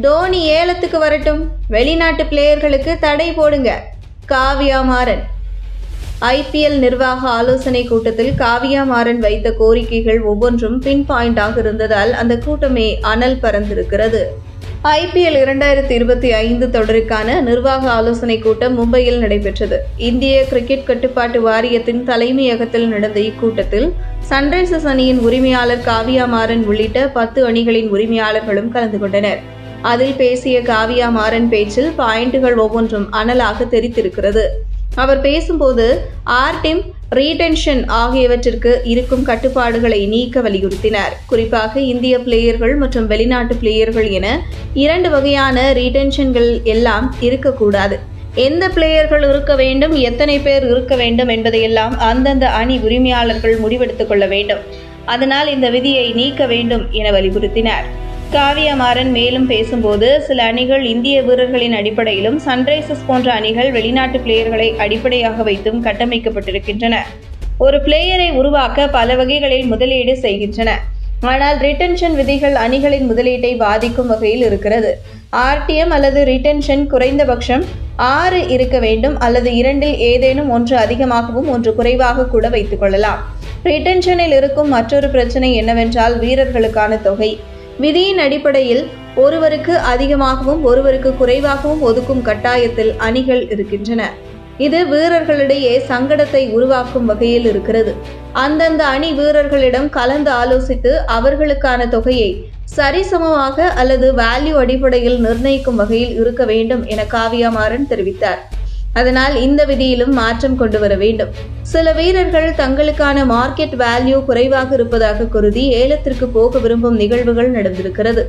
தோனி ஏலத்துக்கு வரட்டும். வெளிநாட்டு பிளேயர்களுக்கு தடை போடுங்க. காவியா மாறன். ஐபிஎல் நிர்வாக ஆலோசனை கூட்டத்தில் காவியா மாறன் வைத்த கோரிக்கைகள் ஒவ்வொன்றும் பின் பாயிண்டாக இருந்ததால் அந்த கூட்டமே அனல் பறந்திருக்கிறது. ஐபிஎல் இரண்டாயிரத்தி இருபத்தி ஐந்து தொடருக்கான நிர்வாக ஆலோசனை கூட்டம் மும்பையில் நடைபெற்றது. இந்திய கிரிக்கெட் கட்டுப்பாட்டு வாரியத்தின் தலைமையகத்தில் நடந்த இக்கூட்டத்தில் சன்ரைசர்ஸ் அணியின் உரிமையாளர் காவியா மாறன் உள்ளிட்ட பத்து அணிகளின் உரிமையாளர்களும் கலந்து கொண்டனர். அதில் பேசிய காவியா மாறன் பேச்சில் பாயிண்டுகள் ஒவ்வொன்றும் அனலாக தெரித்திருக்கிறது. அவர் பேசும்போது ஆர்டிம் ரீடென்ஷன் ஆகியவற்றிற்கு இருக்கும் கட்டுப்பாடுகளை நீக்க வலியுறுத்தினார். குறிப்பாக இந்திய பிளேயர்கள் மற்றும் வெளிநாட்டு பிளேயர்கள் என இரண்டு வகையான ரீடென்ஷன்கள் எல்லாம் இருக்கக்கூடாது. எந்த பிளேயர்கள் இருக்க வேண்டும் எத்தனை பேர் இருக்க வேண்டும் என்பதையெல்லாம் அந்தந்த அணி உரிமையாளர்கள் முடிவெடுத்துக் கொள்ள வேண்டும். அதனால் இந்த விதியை நீக்க வேண்டும் என வலியுறுத்தினார். காவியமாறன் மேலும் பேசும்போது சில அணிகள் இந்திய வீரர்களின் அடிப்படையிலும் சன்ரைசர்ஸ் போன்ற அணிகள் வெளிநாட்டு பிளேயர்களை அடிப்படையாக வைத்தும் கட்டமைக்கப்பட்டிருக்கின்றன. ஒரு பிளேயரை உருவாக்க பல வகைகளில் முதலீடு செய்கின்றன. ஆனால் ரிட்டென்ஷன் விதிகள் அணிகளின் முதலீட்டை பாதிக்கும் வகையில் இருக்கிறது. ஆர்டிஎம் அல்லது ரிட்டென்ஷன் குறைந்தபட்சம் ஆறு இருக்க வேண்டும் அல்லது இரண்டில் ஏதேனும் ஒன்று அதிகமாகவும் ஒன்று குறைவாக கூட வைத்துக் கொள்ளலாம். ரிட்டென்ஷனில் இருக்கும் மற்றொரு பிரச்சனை என்னவென்றால் வீரர்களுக்கான தொகை. விதியின் அடிப்படையில் ஒருவருக்கு அதிகமாகவும் ஒருவருக்கு குறைவாகவும் ஒதுக்கும் கட்டாயத்தில் அணிகள் இருக்கின்றன. இது வீரர்களிடையே சங்கடத்தை உருவாக்கும் வகையில் இருக்கிறது. அந்தந்த அணி வீரர்களிடம் கலந்து ஆலோசித்து அவர்களுக்கான தொகையை சரிசமமாக அல்லது வேல்யூ அடிப்படையில் நிர்ணயிக்கும் வகையில் இருக்க வேண்டும் என காவியா மாறன் தெரிவித்தார். அதனால் இந்த விதியிலும் மாற்றம் கொண்டு வர வேண்டும். சில வீரர்கள் தங்களுக்கான மார்க்கெட் வேல்யூ குறைவாக இருப்பதாக கருதி ஏலத்திற்கு போக விரும்பும் நிகழ்வுகள் நடந்திருக்கிறது.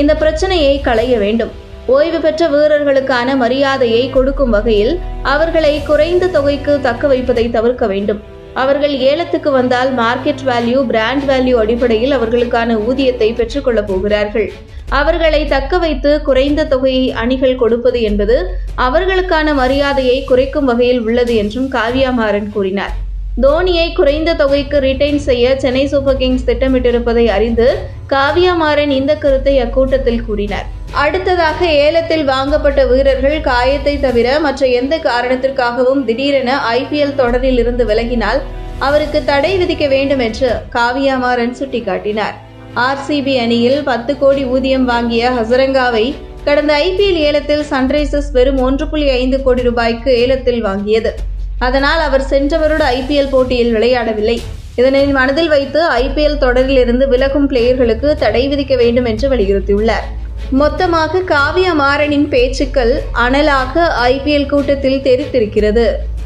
இந்த பிரச்சனையை களைய வேண்டும். ஓய்வு பெற்ற வீரர்களுக்கான மரியாதையை கொடுக்கும் வகையில் அவர்களை குறைந்த தொகைக்கு தக்க வைப்பதை தவிர்க்க வேண்டும். அவர்கள் ஏலத்துக்கு வந்தால் மார்க்கெட் வேல்யூ பிராண்ட் வேல்யூ அடிப்படையில் அவர்களுக்கான ஊதியத்தை பெற்றுக்கொள்ளப் போகிறார்கள். அவர்களை தக்க வைத்து குறைந்த தொகையை அணிகள் கொடுப்பது என்பது அவர்களுக்கான மரியாதையை குறைக்கும் வகையில் உள்ளது என்றும் காவியா மாறன் கூறினார். தோனியை குறைந்த தொகைக்கு ரிட்டைன் செய்ய சென்னை சூப்பர் கிங்ஸ் திட்டமிட்டிருப்பதை அறிந்து காவியா மாறன் இந்த கருத்தை அக்கூட்டத்தில் கூறினார். அடுத்ததாக ஏலத்தில் வாங்கப்பட்ட வீரர்கள் காயத்தை தவிர மற்ற எந்த காரணத்திற்காகவும் திடீரென ஐபிஎல் தொடரில் இருந்து விலகினால் அவருக்கு தடை விதிக்க வேண்டும் என்று காவியா மாறன் சுட்டிக்காட்டினார். ஆர்சிபி அணியில் பத்து கோடி ஊதியம் வாங்கிய ஹசரங்காவை கடந்த ஐபிஎல் ஏலத்தில் சன்ரைசர்ஸ் வெறும் ஒன்று புள்ளி ஐந்து கோடி ரூபாய்க்கு ஏலத்தில் வாங்கியது. அதனால் அவர் சென்ற வருட ஐபிஎல் போட்டியில் விளையாடவில்லை. இதனை மனதில் வைத்து ஐபிஎல் தொடரில் இருந்து விலகும் பிளேயர்களுக்கு தடை விதிக்க வேண்டும் என்று வலியுறுத்தியுள்ளார். மொத்தமாக காவிய மாறனின் பேச்சுக்கள் அனலாக ஐபிஎல் கூட்டத்தில் தெரித்திருக்கிறது